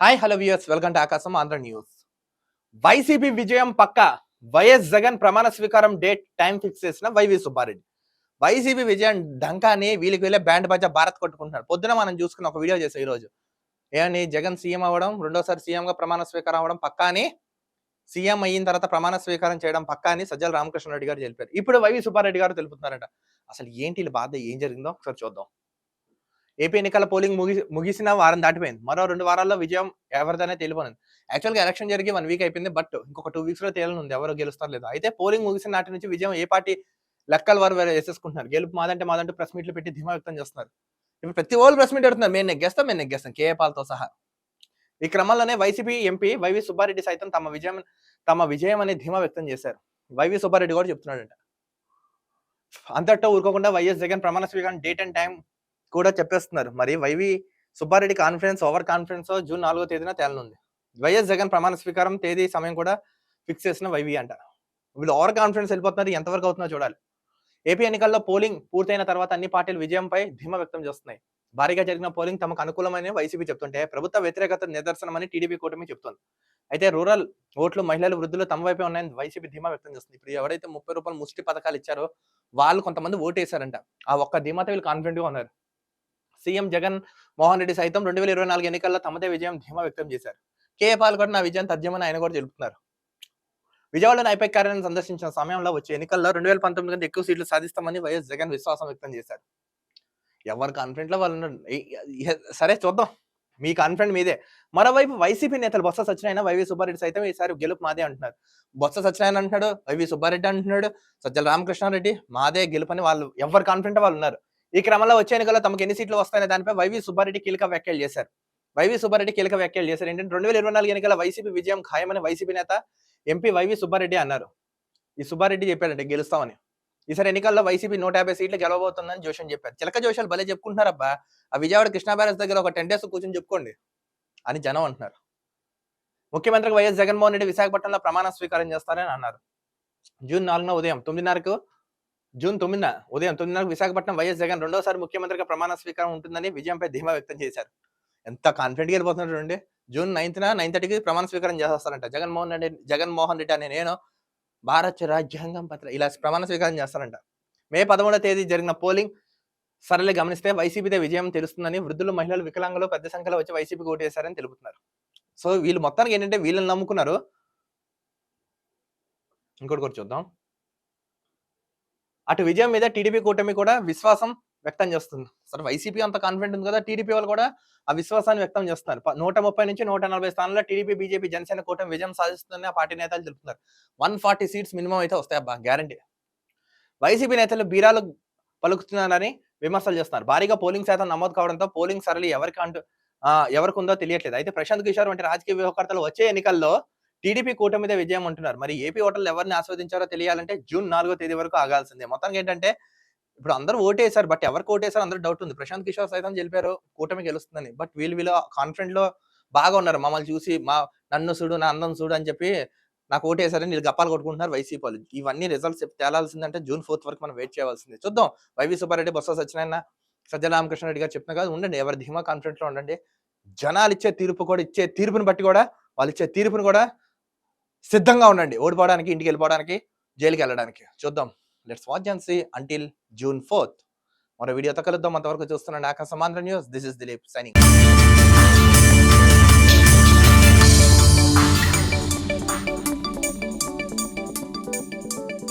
Hi hello viewers welcome to Akasam Andhra news YCP విజయం పక్క YS Jagan ప్రమాణ స్వీకారం డేట్ టైం ఫిక్స్ చేసిన వైవి సుబ్బారెడ్డి వైసీపీ విజయం డంకాని వీళ్ళకి వెళ్ళే బ్యాండ్ బాజా భారత్ కొట్టుకుంటున్నారు పొద్దున మనం చూసుకున్న ఒక వీడియో చేసాం ఈరోజు. ఏమని? జగన్ సీఎం అవ్వడం రెండోసారి సీఎం గా ప్రమాణ స్వీకారం అవ్వడం పక్కా అని సీఎం అయిన తర్వాత ప్రమాణ స్వీకారం చేయడం పక్కా అని సజ్జల రామకృష్ణారెడ్డి గారు తెలిపారు. ఇప్పుడు వైవి సుబ్బారెడ్డి గారు తెలుపుతున్నారట. అసలు ఏంటి వీళ్ళ బాధ? ఏం జరిగిందో? ఒకసారి చూద్దాం. ఏపీ ఎన్నికల పోలింగ్ ముగి ముగిసిన వారం దాటిపోయింది. మరో రెండు వారాల్లో విజయం ఎవరిదనే తెలియనుంది యాక్చువల్గా ఎలక్షన్ జరిగి వన్ వీక్ అయిపోయింది బట్ ఇంకొక టూ వీక్స్లో తేలనుంది ఎవరు గెలుస్తారు లేదా. అయితే పోలింగ్ ముగిసిన నాటి నుంచి విజయం ఏ పార్టీ లెక్కలు వారు వేసేసుకుంటున్నారు? గెలుపు మాదంటే మాదంటూ ప్రెస్ మీట్లు పెట్టి ధీమా వ్యక్తం చేస్తున్నారు. ఇప్పుడు ప్రతి వాళ్ళు ప్రెస్ మీట్ పెడుతున్నారు మేము నెగ్గేస్తాం మేము నెగ్గేస్తాం కేఏపాల్తో సహా. ఈ క్రమంలోనే వైసీపీ ఎంపీ వైవి సుబ్బారెడ్డి సైతం తమ విజయం తమ విజయం అనే ధీమా వ్యక్తం చేశారు. వైవి సుబ్బారెడ్డి కూడా చెప్తున్నాడంట. అంతటా ఊరుకోకుండా వైఎస్ జగన్ ప్రమాణ స్వీకారం డేట్ అండ్ టైం కూడా చెప్పేస్తున్నారు. మరి YV Subba Reddy conference over conference June నాలుగో తేదీన తేలనుంది. వైఎస్ జగన్ ప్రమాణ స్వీకారం తేదీ సమయం కూడా ఫిక్స్ చేసిన వైవి అంట. వీళ్ళు ఓవర్ కాన్ఫరెన్స్ వెళ్ళిపోతున్నారు. ఎంతవరకు అవుతుందో చూడాలి. ఏపీ ఎన్నికల్లో పోలింగ్ పూర్తయిన తర్వాత అన్ని పార్టీలు విజయంపై ధీమా వ్యక్తం చేస్తున్నాయి. భారీగా జరిగిన పోలింగ్ తమకు అనుకూలమైన వైసీపీ చెప్తుంటే ప్రభుత్వ వ్యతిరేకత నిదర్శనమని టీడీపీ కూటమి చెప్తుంది. అయితే రూరల్ ఓట్లు మహిళలు వృద్ధులు తమ వైపే ఉన్నాయని వైసీపీ ధీమా వ్యక్తం చేస్తుంది. ఇప్పుడు ఎవరైతే ముప్పై రూపాయలు ముష్టి పథకాలు ఇచ్చారో వాళ్ళు కొంతమంది ఓటేశారంట. ఆ ఒక్క ధీమాతో వీళ్ళు కాన్ఫిడెంట్గా ఉన్నారు. సీఎం జగన్ మోహన్ రెడ్డి సైతం రెండు వేల ఇరవై నాలుగు ఎన్నికల్లో తమదే విజయం ధీమా వ్యక్తం చేశారు. కేఏ పాల్ కూడా నా విజయం తథ్యమని ఆయన కూడా తెలుపుతున్నారు విజయవాడలో ఐపాక్ కార్యాలయం సందర్శించిన సమయంలో వచ్చే ఎన్నికల్లో రెండు వేల పంతొమ్మిది కంటే ఎక్కువ సీట్లు సాధిస్తామని వైఎస్ జగన్ విశ్వాసం వ్యక్తం చేశారు. ఎవరి కాన్ఫిడెంట్లో వాళ్ళు సరే చూద్దాం. మీ కాన్ఫిడెంట్ మీదే. మరోవైపు వైసీపీ నేతలు బొత్స సత్యనారాయణ వైవి సుబ్బారెడ్డి సైతం ఈసారి గెలుపు మాదే అంటున్నారు. బొత్స సత్యనారాయణ అంటున్నాడు వైవి సుబ్బారెడ్డి అంటున్నాడు సజ్జల రామకృష్ణారెడ్డి మాదే గెలుపని వాళ్ళు ఎవరు కాన్ఫిడెంట్ వాళ్ళు ఉన్నారు? ఈ క్రమంలో వచ్చే ఎన్నికల్లో తమకు ఎన్ని సీట్లు వస్తాయనే దానిపై వైవి సుబ్బారెడ్డి కీలక వ్యాఖ్యలు చేశారు. వైవి సుబ్బారెడ్డి కీలక వ్యాఖ్యలు చేశారు. ఏంటంటే రెండు వేల ఇరవై నాలుగు ఎన్నికల వైసీపీ విజయం ఖాయమని వైసీపీ నేత ఎంపీ వైవి సుబ్బారెడ్డి అన్నారు. ఈ సుబ్బారెడ్డి చెప్పాడంటే గెలుస్తామని. ఈసారి ఎన్నికల్లో వైసీపీ నూట యాభై సీట్లు గెలవబోతుందని జోషన్ చెప్పారు. చిలక జోషాలు భలే చెప్పుకుంటున్నారబ్బా. ఆ విజయవాడ కృష్ణా బ్యారేజ్ దగ్గర ఒక టెన్ డేస్ కూర్చొని చెప్పుకోండి అని జనం అంటున్నారు. ముఖ్యమంత్రికి వైఎస్ జగన్మోహన్ రెడ్డి విశాఖపట్నంలో ప్రమాణ స్వీకారం చేస్తారని అన్నారు. జూన్ నాలుగున ఉదయం తొమ్మిదిన్నరకు జూన్ తొమ్మిదిన ఉదయం తొమ్మిదిన్నరకు విశాఖపట్నం వైఎస్ జగన్ రెండోసారి ముఖ్యమంత్రిగా ప్రమాణ స్వీకారం ఉంటుందని విజయంపై ధీమా వ్యక్తం చేశారు. ఎంత కాన్ఫిడెంట్గా వెళ్ళిపోతున్నారు చూడండి. జూన్ నైన్త్న నైన్ థర్టీకి ప్రమాణ స్వీకారం చేస్తారంట. జగన్మోహన్ రెడ్డి జగన్మోహన్ రెడ్డి అనే నేను భారత రాజ్యాంగం పత్ర ఇలా ప్రమాణ స్వీకారం చేస్తారంట. మే పదమూడవ తేదీ జరిగిన పోలింగ్ సరళి గమనిస్తే వైసీపీదే విజయం తెలుస్తుందని వృద్ధులు మహిళలు వికలాంగులు పెద్ద సంఖ్యలో వచ్చి వైసీపీకి ఓటేశారని తెలుపుతున్నారు. సో వీళ్ళు మొత్తానికి ఏంటంటే వీళ్ళని నమ్ముకున్నారు. ఇంకోటి కూడా చూద్దాం. అటు విజయం మీద టీడీపీ కూటమి కూడా విశ్వాసం వ్యక్తం చేస్తుంది. సరే వైసీపీ అంత కాన్ఫిడెంట్ ఉంది కదా టీడీపీ వాళ్ళు కూడా ఆ విశ్వాసాన్ని వ్యక్తం చేస్తున్నారు. నూట ముప్పై నుంచి నూట నలభై స్థానాల్లో టీడీపీ బీజేపీ జనసేన కూటమి విజయం సాధిస్తుందని ఆ పార్టీ నేతలు తెలుపుతున్నారు వన్ ఫార్టీ సీట్స్ మినిమం అయితే వస్తాయి అబ్బా గ్యారంటీ వైసీపీ నేతలు బీరాలు పలుకుతున్నారని విమర్శలు చేస్తున్నారు. భారీగా పోలింగ్ శాతం నమోదు కావడంతో పోలింగ్ సరళి ఎవరికి అంటూ ఎవరికి ఉందో తెలియట్లేదు. అయితే ప్రశాంత్ కిషోర్ వంటి రాజకీయ వ్యూహకర్తలు వచ్చే ఎన్నికల్లో టీడీపీ కూటమిదే విజయం అంటున్నారు. మరి ఏపీ ఓటర్లు ఎవరిని ఆస్వాదించారో తెలియాలంటే జూన్ నాలుగో తేదీ వరకు ఆగాల్సిందే. మొత్తానికి ఏంటంటే ఇప్పుడు అందరూ ఓటేశారు బట్ ఎవరికి ఓటేశారు అందరూ డౌట్ ఉంది. ప్రశాంత్ కిషోర్ సైతం గెలిపారు కూటమి గెలుస్తుందని. బట్ వీళ్ళు వీళ్ళు కాన్ఫిడెంట్లో బాగా ఉన్నారు. మమ్మల్ని చూసి మా నన్ను చూడు నా అందం చూడు అని చెప్పి నాకు ఓటేశారని వీళ్ళు గప్పాలు కొట్టుకుంటున్నారు వైసీపీ వాళ్ళు. ఇవన్నీ రిజల్ట్స్ తేలాల్సిందంటే జూన్ ఫోర్త్ వరకు మనం వెయిట్ చేయాల్సిందే చూద్దాం. వైవి సుబ్బారెడ్డి బొత్స సత్యనారాయణ సజ్జరామకృష్ణారెడ్డి గారు చెప్పిన కాదు ఉండండి. ఎవరి ధీమా కాన్ఫిడెంట్లో ఉండండి. జనాలు ఇచ్చే తీర్పు కూడా ఇచ్చే తీర్పుని బట్టి కూడా వాళ్ళు ఇచ్చే తీర్పును కూడా సిద్ధంగా ఉండండి. ఓడిపోవడానికి ఇంటికి వెళ్ళిపోవడానికి జైలుకి వెళ్ళడానికి. చూద్దాం. Let's watch and see until June fourth మరో వీడియోతో కలుద్దాం. అంతవరకు చూస్తున్నాండి Akasam Andhra news. This is Dilip signing